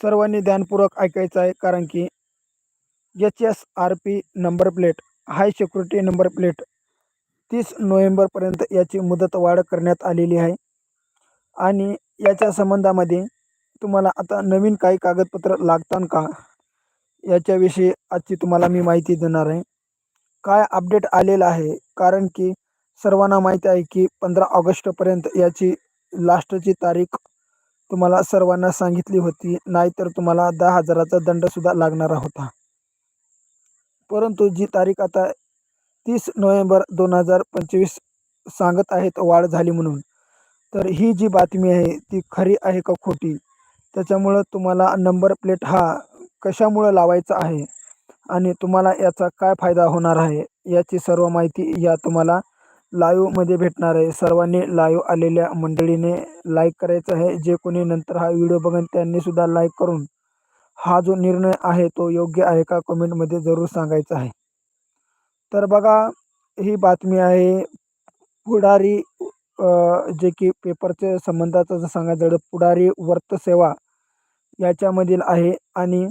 सर्वांनी ध्यानपूर्वक ऐकायचं आहे कारण की H S R P number plate high security number plate तीस नोव्हेंबरपर्यंत याची मुदत वाढ करण्यात आलेली आहे. आणि याच्या संबंधामध्ये तुम्हाला आता नवीन काही कागदपत्र लागतात का? याच्याविषयी आजची तुम्हाला मी माहिती देणार आहे. काय अपडेट आलेलं आहे? कारण की सर्वांना माहिती आहे की पंधरा ऑगस्टपर्यंत याची लास्टची तारीख तुम्हाला सर्वांना सांगितली होती नाहीतर तुम्हाला दहा हजाराचा दंडसुद्धा लागणारा होता. परंतु जी तारीख आता तीस नोव्हेंबर दोन हजार पंचवीस सांगत आहेत वाढ झाली म्हणून. तर ही जी बातमी आहे ती खरी आहे का खोटी? त्याच्यामुळं तुम्हाला नंबर प्लेट हा कशामुळं लावायचा आहे? आणि तुम्हाला याचा काय फायदा होणार आहे? याची सर्व माहिती या तुम्हाला लाईव्हमध्ये भेटणार आहे. सर्वांनी लाईव्ह आलेल्या मंडळीने लाईक करायचं आहे. जे कोणी नंतर हा व्हिडिओ बघेन त्यांनीसुद्धा लाईक करून हा जो निर्णय आहे तो योग्य आहे का कमेंटमध्ये जरूर सांगायचा आहे. तर बघा ही बातमी आहे पुढारी जे की पेपरचे संबंधाचं जर सांगायचं झालं पुढारी वर्तसेवा याच्यामधील आहे आणि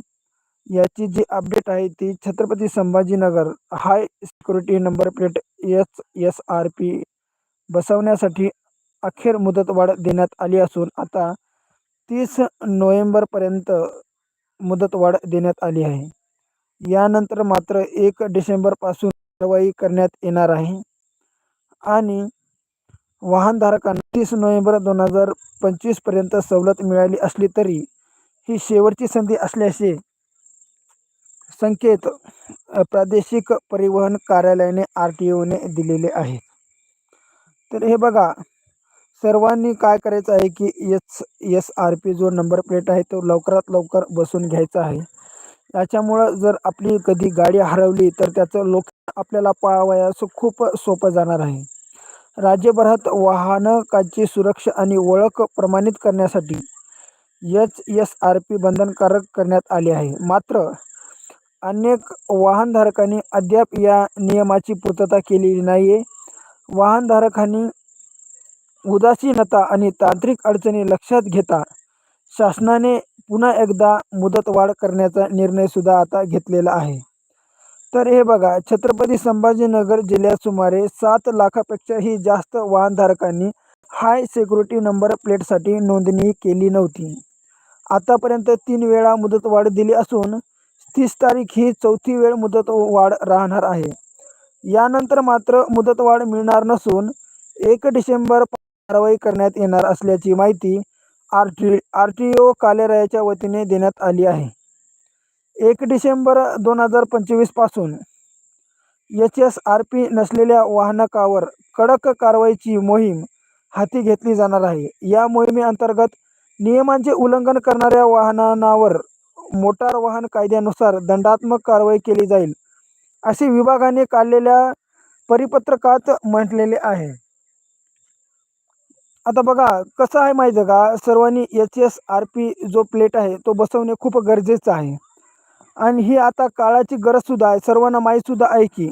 याची जी अपडेट आहे ती Chhatrapati Sambhajinagar high security number plate S S R P बसवण्यासाठी अखेर मुदतवाढ देण्यात आली असून आता तीस नोव्हेंबरपर्यंत मुदतवाढ देण्यात आली आहे. यानंतर मात्र एक डिसेंबरपासून कारवाई करण्यात येणार आहे. आणि वाहनधारकांना तीस नोव्हेंबर दोन हजार पंचवीसपर्यंत सवलत मिळाली असली तरी ही शेवटची संधी असल्याचे संकेत प्रादेशिक परिवहन कार्यालयाने आर टी ओने दिलेले आहेत. तर हे बघा सर्वांनी काय करायचं आहे की एस एस आर पी जो नंबर प्लेट आहे तो लवकरात लवकर बसून घ्यायचा आहे. याच्यामुळं जर आपली कधी गाडी हरवली तर त्याचं लोक आपल्याला पाहावयास खूप सोपं जाणार आहे. राज्यभरात वाहनकाची सुरक्षा आणि ओळख प्रमाणित करण्यासाठी एच एस आर पी बंधनकारक करण्यात आले आहे. मात्र अनेक वाहनधारकांनी अद्याप या नियमाची पूर्तता केलेली नाही आहे वाहनधारकांनी उदासीनता आणि तांत्रिक अडचणी लक्षात घेता शासनाने पुन्हा एकदा मुदतवाढ करण्याचा निर्णयसुद्धा आता घेतलेला आहे. तर हे बघा छत्रपती संभाजीनगर जिल्ह्यात सुमारे सात लाखापेक्षाही जास्त वाहनधारकांनी हाय सिक्युरिटी नंबर प्लेटसाठी नोंदणी केली नव्हती. आतापर्यंत तीन वेळा मुदतवाढ दिली असून तीस तारीख ही चौथी वेळ मुदतवाढ राहणार आहे. यानंतर मात्र मुदतवाढ मिळणार नसून एक डिसेंबर कारवाई करण्यात येणार असल्याची माहिती R T R T O कार्यालयाच्या वतीने देण्यात आली आहे. एक डिसेंबर दोन हजार पंचवीसपासून एच एस आर पी नसलेल्या वाहनकावर कडक कारवाईची मोहीम हाती घेतली जाणार आहे. या मोहिमेअंतर्गत नियमांचे उल्लंघन करणाऱ्या वाहनांवर मोटार वाहन कायद्यानुसार दंडात्मक कारवाई केली जाईल असे विभागाने काढलेल्या परिपत्रकात म्हटलेले आहे. आता बघा कसं आहे माहिती का? सर्वांनी एच एस आर पी जो प्लेट आहे तो बसवणे खूप गरजेचं आहे. आणि ही आता काळाची गरजसुद्धा आहे सर्वांना माहीतसुद्धा आहे की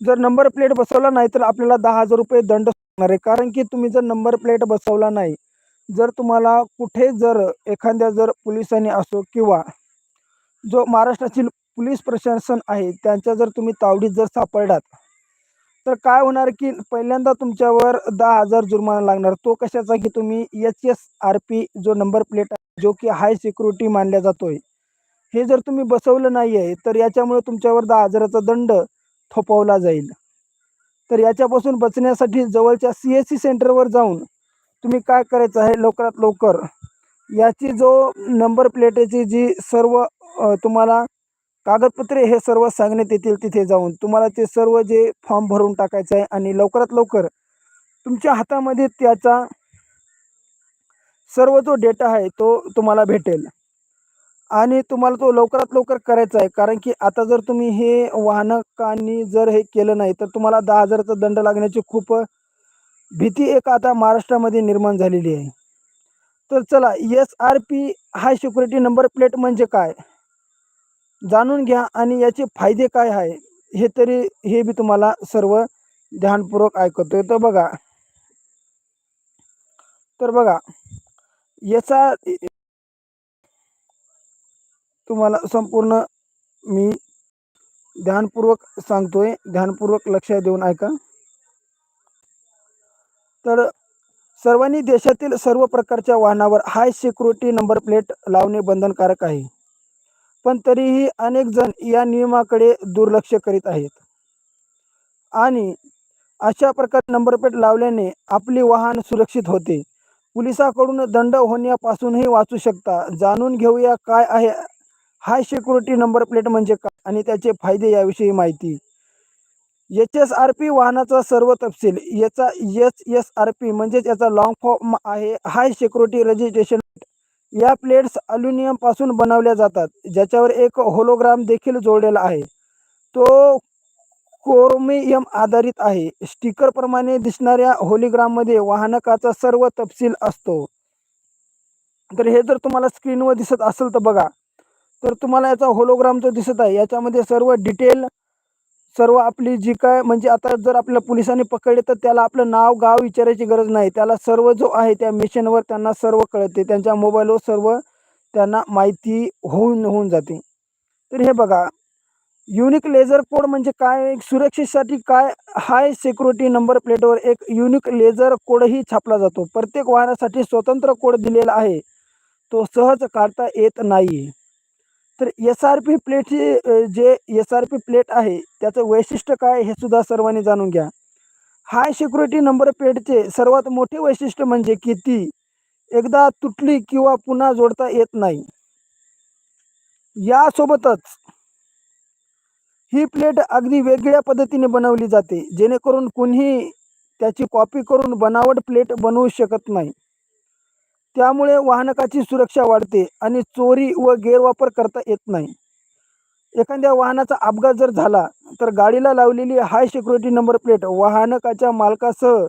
जर नंबर प्लेट बसवला नाही तर आपल्याला दहा हजार रुपये दंड होणार आहे. कारण की तुम्ही जर नंबर प्लेट बसवला नाही जर तुम्हाला कुठे जर एखाद्या जर पोलिसांनी असो किंवा जो महाराष्ट्रातील पोलीस प्रशासन आहे त्यांच्या जर तुम्ही तावडीत जर सापडलात तर काय होणार की पहिल्यांदा तुमच्यावर दहा हजार जुर्माना लागणार. तो कशाचा की तुम्ही एच एस आर पी जो नंबर प्लेट आहे जो की हाय सिक्युरिटी मानल्या जातोय हे जर तुम्ही बसवलं नाही आहे तर याच्यामुळे तुमच्यावर दहा हजाराचा दंड थोपवला जाईल. तर याच्यापासून बचण्यासाठी जवळच्या सी एस सी सेंटरवर जाऊन तुम्ही काय करायचं आहे? लवकरात लवकर. याची जो नंबर प्लेटेची जी सर्व तुम्हाला कागदपत्रे हे सर्व सांगण्यात येतील तिथे जाऊन. तुम्हाला ते सर्व जे फॉर्म भरून टाकायचं आहे आणि लवकरात लवकर तुमच्या हातामध्ये त्याचा सर्व जो डेटा आहे तो तुम्हाला भेटेल. आणि तुम्हाला तो लवकरात लवकर करायचा आहे कारण की आता जर तुम्ही हे वाहनकांनी जर हे केलं नाही तर तुम्हाला दहा हजाराचा दंड लागण्याची खूप भीती एक आता महाराष्ट्रामध्ये निर्माण झालेली आहे. तर चला S R P high security number plate म्हणजे काय? जाणून घ्या आणि याचे फायदे काय आहे? हे तरी हे बी तुम्हाला सर्व ध्यानपूर्वक ऐकतोय. तर बघा. तर बघा. याचा तुम्हाला संपूर्ण मी ध्यानपूर्वक सांगतोय. ध्यानपूर्वक लक्ष देऊन ऐका. तर सर्वांनी देशातील सर्व प्रकारच्या वाहनावर हाय सिक्युरिटी नंबर प्लेट लावणे बंधनकारक आहे. पण तरीही अनेक जण या नियमाकडे दुर्लक्ष करीत आहेत. आणि अशा प्रकारे नंबर प्लेट लावल्याने आपले वाहन सुरक्षित होते. पोलिसाकडून दंड होण्यापासूनही वाचू शकता. जाणून घेऊया काय आहे हाय सिक्युरिटी नंबर प्लेट म्हणजे काय आणि त्याचे फायदे याविषयी माहिती. एच एस आर पी वाहनाचा सर्व तपशील याचा एच एस आर पी म्हणजेच याचा लॉंग फॉर्म आहे हाय सिक्युरिटी रजिस्ट्रेशन या प्लेट्स अल्युमिनियमपासून बनवल्या जातात ज्याच्यावर एक होलोग्राम देखील जोडलेला आहे. तो कोरोमियम आधारित आहे. स्टिकर प्रमाणे दिसणाऱ्या होलिग्राममध्ये वाहनकाचा सर्व तपशील असतो. तर हे जर तुम्हाला स्क्रीनवर दिसत असेल तर बघा. तर तुम्हाला याचा होलोग्राम जो दिसत आहे याच्यामध्ये सर्व डिटेल सर्व आपली जी काय म्हणजे आता जर आपल्या पोलिसांनी पकडले तर त्याला आपलं नाव गाव विचारायची गरज नाही. त्याला सर्व जो आहे त्या मिशनवर त्यांना सर्व कळते. त्यांच्या मोबाईलवर सर्व त्यांना माहिती होऊन होऊन जाते. तर हे बघा युनिक लेझर कोड म्हणजे काय? सुरक्षेसाठी काय? हाय सिक्युरिटी नंबर प्लेटवर एक युनिक लेझर कोडही छापला जातो. प्रत्येक वाहनासाठी स्वतंत्र कोड दिलेला आहे. तो सहज काढता येत नाही तर एस आर पी प्लेटची जे एस आर पी प्लेट आहे त्याचं वैशिष्ट्य काय हे सुद्धा सर्वांनी जाणून घ्या. हाय सिक्युरिटी नंबर प्लेटचे सर्वात मोठे वैशिष्ट्य म्हणजे की ती एकदा तुटली किंवा पुन्हा जोडता येत नाही. यासोबतच ही प्लेट अगदी वेगळ्या पद्धतीने बनवली जाते जेणेकरून कुणीही त्याची कॉपी करून बनावट प्लेट बनवू शकत नाही. त्यामुळे वाहनकाची सुरक्षा वाढते आणि चोरी व गैरवापर करता येत नाही. एखाद्या वाहनाचा अपघात जर झाला तर गाडीला लावलेली हाय सिक्युरिटी नंबर प्लेट वाहनकाच्या मालकासह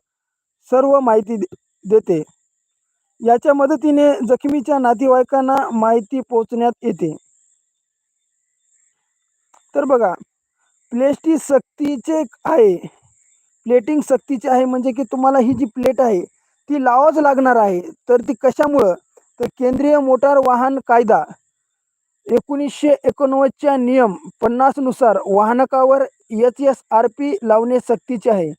सर्व माहिती देते. याच्या मदतीने जखमीच्या नातेवाईकांना माहिती पोचण्यात येते. तर बघा प्लेस्टी सक्तीचे आहे. प्लेटिंग सक्तीचे आहे म्हणजे की तुम्हाला ही जी प्लेट आहे ती लावाच लागणार आहे. तर ती कशामुळं? तर केंद्रीय मोटार वाहन कायदा एकोणीसशे एकोणनव्वदच्या नियम पन्नासनुसार वाहनकावर एच एस आर पी लावणे सक्तीचे आहे.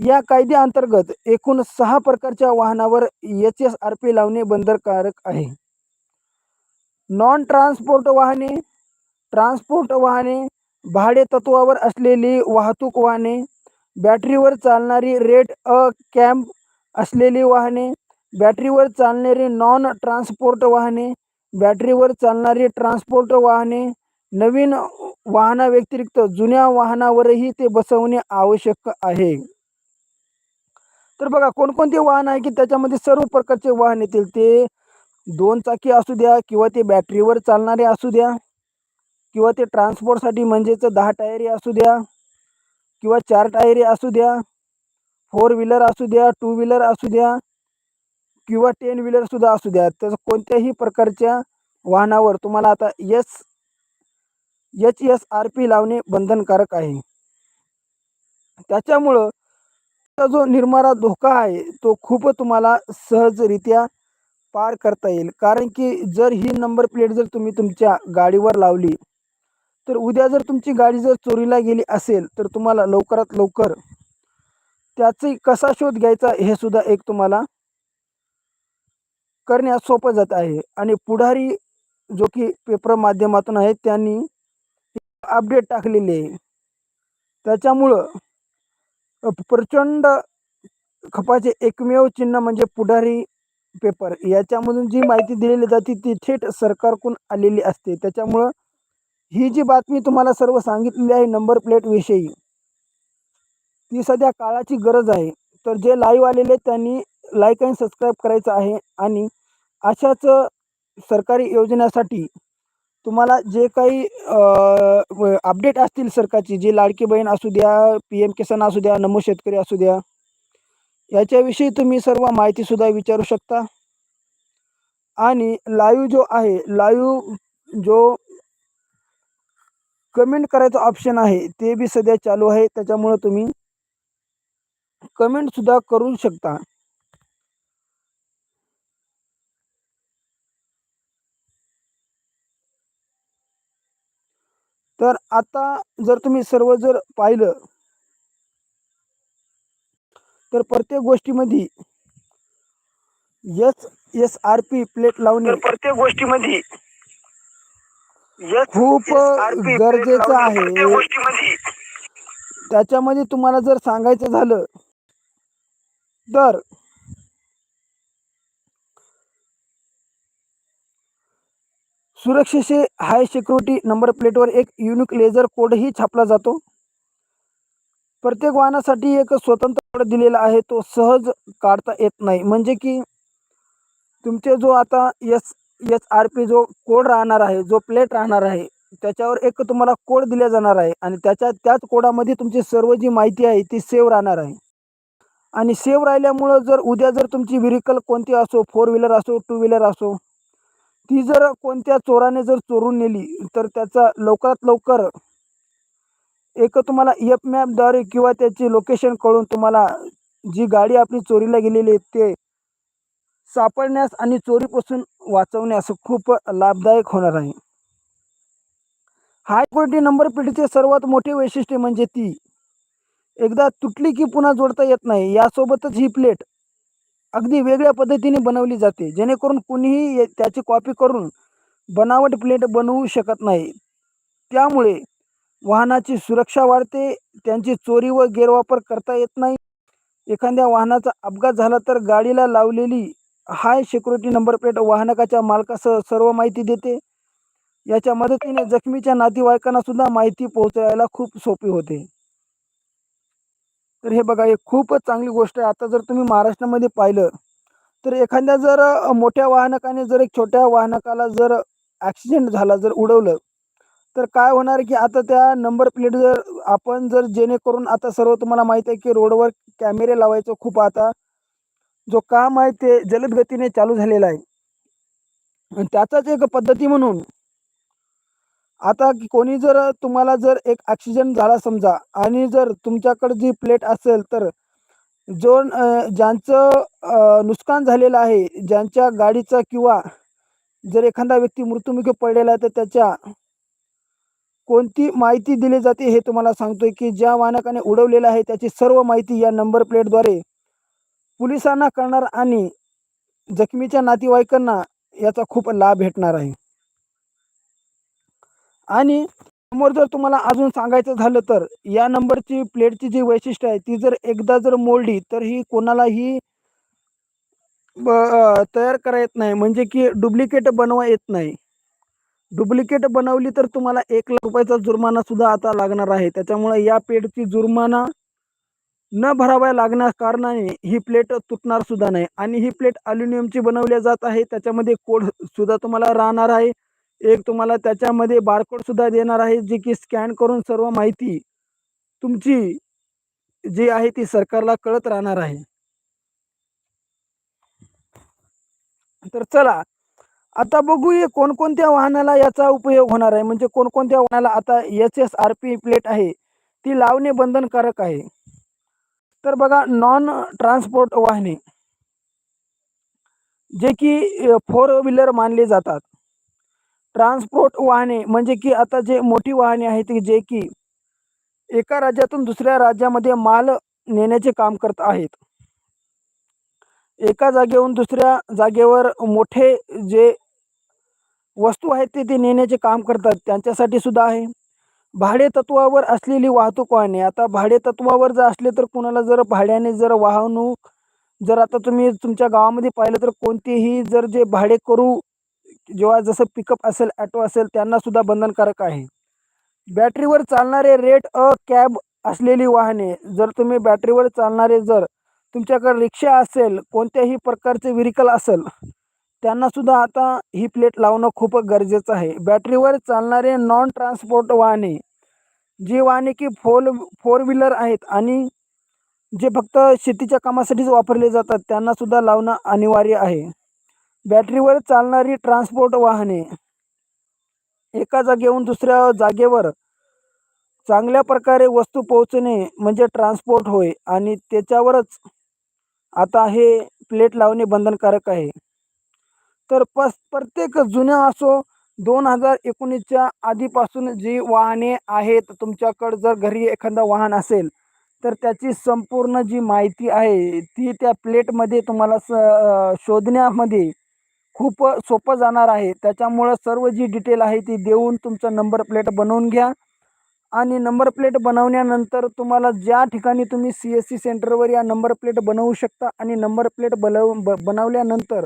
या कायद्याअंतर्गत एकूण सहा प्रकारच्या वाहनावर एच एस आर पी लावणे बंधनकारक आहे. नॉन ट्रान्सपोर्ट वाहने ट्रान्सपोर्ट वाहने भाडे तत्वावर असलेली वाहतूक वाहने बॅटरीवर चालणारी रेड अ कॅम्प असलेली वाहने बॅटरीवर चालणारी नॉन ट्रान्सपोर्ट वाहने बॅटरीवर चालणारी ट्रान्सपोर्ट वाहने नवीन वाहनाव्यतिरिक्त जुन्या वाहनावरही ते बसवणे आवश्यक आहे. तर बघा कोणकोणते वाहन आहे की त्याच्यामध्ये सर्व प्रकारचे वाहन येतील? ते दोन चाकी असू द्या किंवा ते बॅटरीवर चालणारे असू द्या किंवा ते ट्रान्सपोर्टसाठी म्हणजेच दहा टायरी असू द्या किंवा चार टायरी असू द्या फोर व्हीलर असू द्या टू व्हीलर असू द्या किंवा टेन व्हीलरसुद्धा असू द्या तर कोणत्याही प्रकारच्या वाहनावर तुम्हाला आता S H S R P लावणे बंधनकारक आहे. त्याच्यामुळं जो निर्मारा धोका आहे तो खूप तुम्हाला सहजरित्या पार करता येईल. कारण की जर ही नंबर प्लेट जर तुम्ही तुमच्या गाडीवर लावली तर उद्या जर तुमची गाडी जर चोरीला गेली असेल तर तुम्हाला लवकरात लवकर त्याचे कसा शोध घ्यायचा हे सुद्धा एक तुम्हाला करण्यास सोपं जात आहे. आणि पुढारी जो की पेपर माध्यमातून आहे त्यांनी अपडेट टाकलेले आहे. त्याच्यामुळं प्रचंड खपाचे एकमेव चिन्ह म्हणजे पुढारी पेपर याच्यामधून जी माहिती दिलेली जाते ती थेट सरकारकडून आलेली असते. त्याच्यामुळं ही जी बातमी तुम्हाला सर्व सांगितलेली आहे नंबर प्लेटविषयी ती सध्या काळाची गरज आहे. तर जे लाईव्ह आलेले त्यांनी लाईक आणि सबस्क्राईब करायचं आहे आणि अशाच सरकारी योजनेसाठी तुम्हाला जे काही अपडेट असतील सरकारची जे लाडकी बहीण असू द्या पी एम किसान असू द्या नमो शेतकरी असू द्या याच्याविषयी तुम्ही सर्व माहितीसुद्धा विचारू शकता. आणि लाईव्ह जो आहे लाईव्ह जो कमेंट करायचं ऑप्शन आहे ते बी सध्या चालू आहे. त्याच्यामुळं तुम्ही कमेंटसुद्धा करू शकता. तर आता जर तुम्ही सर्व जर पाहिलं तर प्रत्येक गोष्टीमध्ये S S R P plate लावणे प्रत्येक गोष्टीमध्ये खूप गरजेचं आहे. त्याच्यामध्ये तुम्हाला जर सांगायचं झालं तर सुरक्षेचे हाय सिक्युरिटी नंबर प्लेटवर एक युनिक लेझर कोडही छापला जातो. प्रत्येक वाहनासाठी एक स्वतंत्र कोड दिलेला आहे तो सहज काढता येत नाही. म्हणजे की तुमचे जो आता एस एस आर पी जो कोड राहणार आहे जो प्लेट राहणार आहे त्याच्यावर एक तुम्हाला कोड दिला जाणार आहे आणि त्याच्या त्याच कोडामध्ये तुमची सर्व जी माहिती आहे ती सेव्ह राहणार आहे. आणि सेव राहिल्यामुळं जर उद्या जर तुमची व्हेकल कोणती असो फोर व्हीलर असो टू व्हीलर असो ती जर कोणत्या चोराने जर चोरून नेली तर त्याचा लवकरात लवकर एक तुम्हाला एप मॅपद्वारे किंवा त्याची लोकेशन कळून तुम्हाला जी गाडी आपली चोरीला गेलेली आहे ते सापडण्यास आणि चोरीपासून वाचवण्यास खूप लाभदायक होणार आहे. हाय क्वालिटी नंबर प्लेटचे सर्वात मोठे वैशिष्ट्य म्हणजे ती एकदा तुटली की पुन्हा जोडता येत नाही. यासोबतच ही प्लेट अगदी वेगळ्या पद्धतीने बनवली जाते. जेणेकरून कुणीही त्याची कॉपी करून बनावट प्लेट बनवू शकत नाही. त्यामुळे वाहनाची सुरक्षा वाढते त्यांची चोरी व गैरवापर करता येत नाही. एखाद्या वाहनाचा अपघात झाला तर गाडीला लावलेली हाय सिक्युरिटी नंबर प्लेट वाहनकाच्या मालकासह सर्व माहिती देते. याच्या मदतीने जखमीच्या नातेवाईकांना सुद्धा माहिती पोहोचवायला खूप सोपी होते. तर हे बघा एक खूपच चांगली गोष्ट आहे. आता जर तुम्ही महाराष्ट्रामध्ये पाहिलं तर एखाद्या जर मोठ्या वाहनकाने जर एक छोट्या वाहनकाला जर ॲक्सिडेंट झाला जर उडवलं तर काय होणार की आता त्या नंबर प्लेट जर आपण जर जेणेकरून आता सर्व तुम्हाला माहिती आहे की रोडवर कॅमेरे लावायचं खूप आता जो काम आहे ते जलद गतीने चालू झालेला आहे. आणि त्याचाच एक पद्धती म्हणून आता कोणी जर तुम्हाला जर एक ऑक्सिजन झाला समजा आणि जर तुमच्याकडे जी प्लेट असेल तर जो ज्यांचं नुकसान झालेलं आहे ज्यांच्या गाडीचा किंवा जर एखादा व्यक्ती मृत्युमुखी पडलेला आहे तर त्याच्या कोणती माहिती दिली जाते हे तुम्हाला सांगतोय की ज्या वाहनकाने उडवलेलं आहे त्याची सर्व माहिती या नंबर प्लेटद्वारे पोलिसांना करणार आणि जखमीच्या नातेवाईकांना याचा खूप लाभ भेटणार आहे. आणि समोर जर तुम्हाला अजून सांगायचं झालं तर या नंबरची प्लेटची जी वैशिष्ट्य आहे ती जर एकदा जर मोडली तर ही कोणालाही तयार करा येत नाही. म्हणजे की डुप्लिकेट बनवा येत नाही. डुप्लिकेट बनवली तर तुम्हाला एक लाख रुपयाचा जुर्माना सुद्धा आता लागणार आहे. त्याच्यामुळे या प्लेटची जुर्माना न भराव्या लागण्यास कारणाने ही प्लेट तुटणार सुद्धा नाही. आणि ही प्लेट अल्युमिनियमची बनवली जात आहे. त्याच्यामध्ये कोड सुद्धा तुम्हाला राहणार आहे. एक तुम्हाला त्याच्यामध्ये बारकोड सुद्धा देणार आहे जे की स्कॅन करून सर्व माहिती तुमची जी आहे ती सरकारला कळत राहणार आहे. तर चला आता बघूया कोणकोणत्या वाहनाला याचा उपयोग होणार आहे. म्हणजे कोणकोणत्या वाहनाला आता H S R P plate आहे ती लावणे बंधनकारक आहे. तर बघा नॉन ट्रान्सपोर्ट वाहने जे की फोर व्हीलर मानले जातात. ट्रान्सपोर्ट वाहने म्हणजे की आता जे मोठी वाहने आहेत जे की एका राज्यातून दुसऱ्या राज्यामध्ये माल नेण्याचे काम करत आहेत. एका जागेहून दुसऱ्या जागेवर मोठे जे वस्तू आहेत ते ते नेण्याचे काम करतात. त्यांच्यासाठी सुद्धा आहे. भाडे तत्वावर असलेली वाहतूक वाहने. आता भाडे तत्वावर जर असले तर कुणाला जर भाड्याने जर वाहनूक जर आता तुम्ही तुमच्या गावामध्ये पाहिलं तर कोणतेही जर जे भाडे करू जेव्हा जसं पिकअप असेल ॲटो असेल त्यांना सुद्धा बंधनकारक आहे. बॅटरीवर चालणारे रेट अ कॅब असलेली वाहने जर तुम्ही बॅटरीवर चालणारे जर तुमच्याकडे रिक्षा असेल कोणत्याही प्रकारचे व्हेरिकल असेल त्यांना सुद्धा आता ही प्लेट लावणं खूप गरजेचं आहे. बॅटरीवर चालणारे नॉन ट्रान्सपोर्ट वाहने जी वाहने की फोर फोर व्हीलर आहेत आणि जे फक्त शेतीच्या कामासाठीच वापरले जातात त्यांना सुद्धा लावणं अनिवार्य आहे. बॅटरीवर चालणारी ट्रान्सपोर्ट वाहने एका जागेहून दुसऱ्या जागेवर चांगल्या प्रकारे वस्तू पोहोचणे म्हणजे ट्रान्सपोर्ट होय आणि त्याच्यावरच आता हे प्लेट लावणे बंधनकारक आहे. तर पस प्रत्येक जुन्या असो दोन हजार एकोणीसच्या आधीपासून जी वाहने आहेत तुमच्याकडं जर घरी एखादं वाहन असेल तर त्याची संपूर्ण जी माहिती आहे ती त्या प्लेटमध्ये तुम्हाला स शोधण्यामध्ये खूप सोपं जाणार आहे. त्याच्यामुळं सर्व जी डिटेल आहे ती देऊन तुमचं नंबर प्लेट बनवून घ्या. आणि नंबर प्लेट बनवल्यानंतर तुम्हाला ज्या ठिकाणी तुम्ही सी एस सी सेंटरवर या नंबर प्लेट बनवू शकता आणि नंबर प्लेट बनव ब बनवल्यानंतर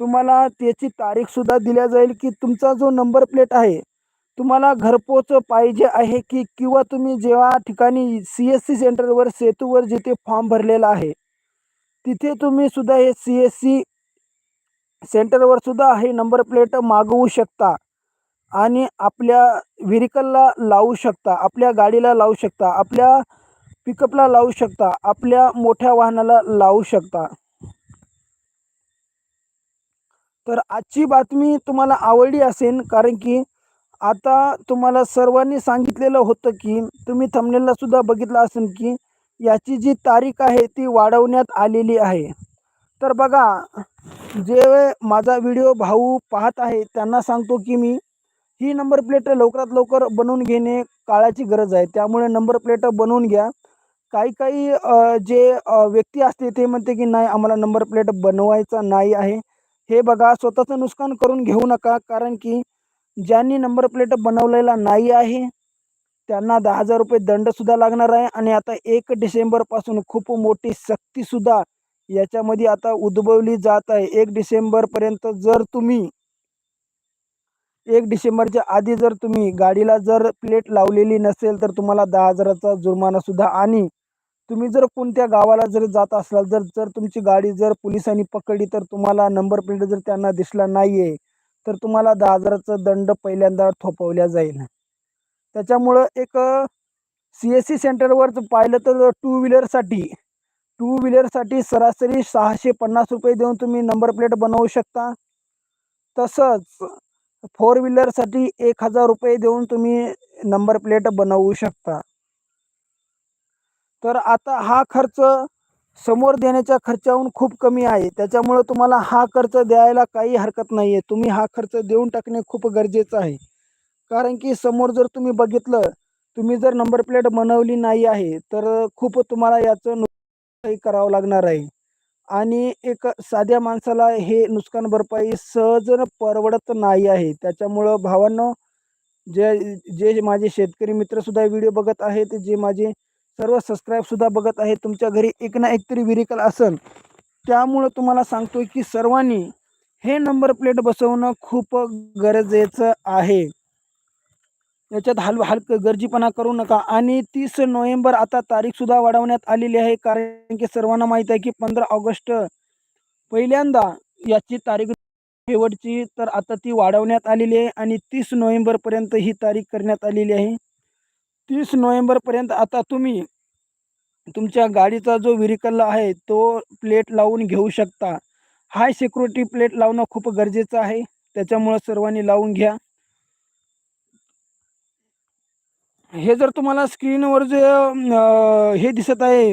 तुम्हाला त्याची तारीखसुद्धा दिल्या जाईल की तुमचा जो नंबर प्लेट आहे तुम्हाला घरपोच पाहिजे आहे की किंवा तुम्ही जेव्हा ठिकाणी सी एस सी सेंटरवर सेतूवर जिथे फॉर्म भरलेला आहे तिथे तुम्ही सुद्धा हे सी एस सी सेंटरवर सुद्धा हे नंबर प्लेट मागवू शकता. आणि आपल्या व्हेरिकलला लावू शकता आपल्या गाडीला लावू शकता आपल्या पिकअपला लावू शकता आपल्या मोठ्या वाहनाला लावू शकता. तर आजची बातमी तुम्हाला आवडली असेल कारण की आता तुम्हाला सर्वांनी सांगितलेलं होतं की तुम्ही थंबनेलला सुद्धा बघितलं असेल की याची जी तारीख आहे ती वाढवण्यात आलेली आहे. तर बघा जे माझा व्हिडिओ भाऊ पाहत आहे त्यांना सांगतो की मी ही नंबर प्लेट लवकरात लवकर बनवून घेणे काळाची गरज आहे. त्यामुळे नंबर प्लेट बनवून घ्या. काही काही जे व्यक्ती असते ते म्हणते की नाही आम्हाला नंबर प्लेट बनवायचा नाही आहे. हे बघा स्वतःचं नुकसान करून घेऊ नका कारण की ज्यांनी नंबर प्लेट बनवलेला नाही आहे त्यांना दहा हजार रुपये दंडसुद्धा लागणार आहे. आणि आता एक डिसेंबरपासून खूप मोठी सक्तीसुद्धा याच्यामध्ये आता उद्भवली जात आहे. एक डिसेंबरपर्यंत जर तुम्ही एक डिसेंबरच्या आधी जर तुम्ही गाडीला जर प्लेट लावलेली नसेल तर तुम्हाला दहा हजाराचा जुर्मानासुद्धा आणि तुम्ही जर कोणत्या गावाला जर जात असाल जर जर तुमची गाडी जर पोलिसांनी पकडली तर तुम्हाला नंबर प्लेट जर त्यांना दिसला नाही आहे तर तुम्हाला दहा हजाराचा दंड पहिल्यांदा थोपवल्या जाईल. त्याच्यामुळं एक सी एस सी सेंटरवर पाहिलं तर टू व्हीलरसाठी टू व्हीलरसाठी सरासरी सहाशे पन्नास रुपये देऊन तुम्ही नंबर प्लेट बनवू शकता. तसंच फोर व्हीलरसाठी एक हजार रुपये देऊन तुम्ही नंबर प्लेट बनवू शकता. तर आता हा खर्च समोर देण्याच्या खर्चाहून खूप कमी आहे. त्याच्यामुळं तुम्हाला हा खर्च द्यायला काही हरकत नाही आहे तुम्ही हा खर्च देऊन टाकणे खूप गरजेचं आहे. कारण की समोर जर तुम्ही बघितलं तुम्ही जर नंबर प्लेट बनवली नाही आहे तर खूप तुम्हाला याचं काही करावं लागणार आहे. आणि एक साध्या माणसाला हे नुकसान भरपाई सहज परवडत नाही आहे. त्याच्यामुळं भावांनो जे जे माझे शेतकरी मित्रसुद्धा व्हिडिओ बघत आहेत जे माझे सर्व सबस्क्राईबसुद्धा बघत आहेत तुमच्या घरी एक ना एक तरी व्हेरिकल असेल त्यामुळं तुम्हाला सांगतो की सर्वांनी हे नंबर प्लेट बसवणं खूप गरजेचं आहे. याच्यात हल हलक गरजीपणा करू नका. आणि तीस नोव्हेंबर आता तारीखसुद्धा वाढवण्यात आलेली आहे. कारण की सर्वांना माहीत आहे की पंधरा ऑगस्ट पहिल्यांदा याची तारीख शेवटची तर आता ती वाढवण्यात आलेली आहे. आणि तीस नोव्हेंबरपर्यंत ही तारीख करण्यात आलेली आहे. तीस नोव्हेंबरपर्यंत आता तुम्ही तुमच्या गाडीचा जो व्हेरिकल आहे तो प्लेट लावून घेऊ शकता. हाय सिक्युरिटी प्लेट लावणं खूप गरजेचं आहे. त्याच्यामुळं सर्वांनी लावून घ्या. हे जर तुम्हाला स्क्रीनवर जे हे दिसत आहे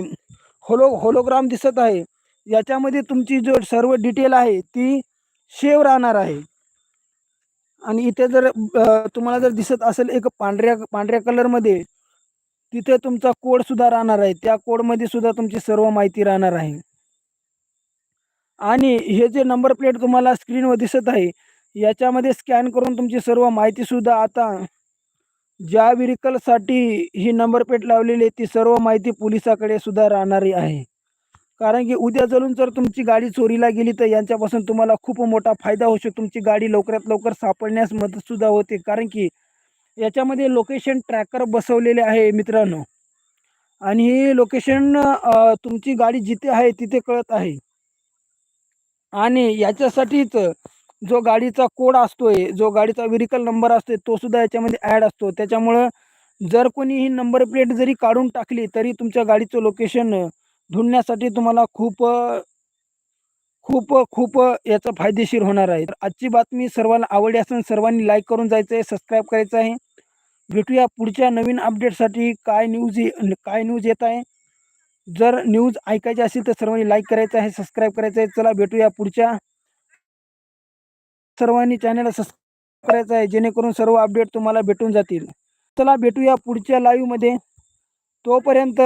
होलो होलोग्राम दिसत आहे याच्यामध्ये तुमची जो सर्व डिटेल आहे ती शेव राहणार आहे. आणि इथे जर तुम्हाला जर दिसत असेल एक पांढऱ्या पांढऱ्या कलरमध्ये तिथे तुमचा कोडसुद्धा राहणार आहे. त्या कोडमध्ये सुद्धा तुमची सर्व माहिती राहणार आहे. आणि हे जे नंबर प्लेट तुम्हाला स्क्रीनवर दिसत आहे याच्यामध्ये स्कॅन करून तुमची सर्व माहितीसुद्धा आता ज्या व्हेरिकलसाठी ही नंबर प्लेट लावलेली आहे ती सर्व माहिती पोलिसाकडे सुद्धा राहणारी आहे. कारण की उद्या चलून जर तुमची गाडी चोरीला गेली तर यांच्यापासून तुम्हाला खूप मोठा फायदा होऊ शकतो. तुमची गाडी लवकरात लवकर सापडण्यास मदतसुद्धा होते. कारण की याच्यामध्ये लोकेशन ट्रॅकर बसवलेले आहे मित्रांनो. आणि ही लोकेशन तुमची गाडी जिथे आहे तिथे कळत आहे. आणि याच्यासाठीच जो गाडीचा कोड असतोय जो गाडीचा व्हेरिकल नंबर असतोय तो सुद्धा याच्यामध्ये ॲड असतो. त्याच्यामुळं जर कोणी ही नंबर प्लेट जरी काढून टाकली तरी तुमच्या गाडीचं लोकेशन ढूंढण्यासाठी तुम्हाला खूप खूप खूप याचा फायदेशीर होणार आहे. तर आजची बातमी सर्वांना आवडली असून सर्वांनी लाईक करून जायचं आहे सबस्क्राईब करायचं आहे. भेटूया पुढच्या नवीन अपडेटसाठी काय न्यूज काय न्यूज येत आहे? जर न्यूज ऐकायची असेल तर सर्वांनी लाईक करायचं आहे सबस्क्राईब करायचं आहे. चला भेटूया पुढच्या सर्वांनी चॅनलला सबस्क्राईब करायचं आहे जेणेकरून सर्व अपडेट तुम्हाला भेटून जातील. चला भेटूया पुढच्या लाईव्हमध्ये तोपर्यंत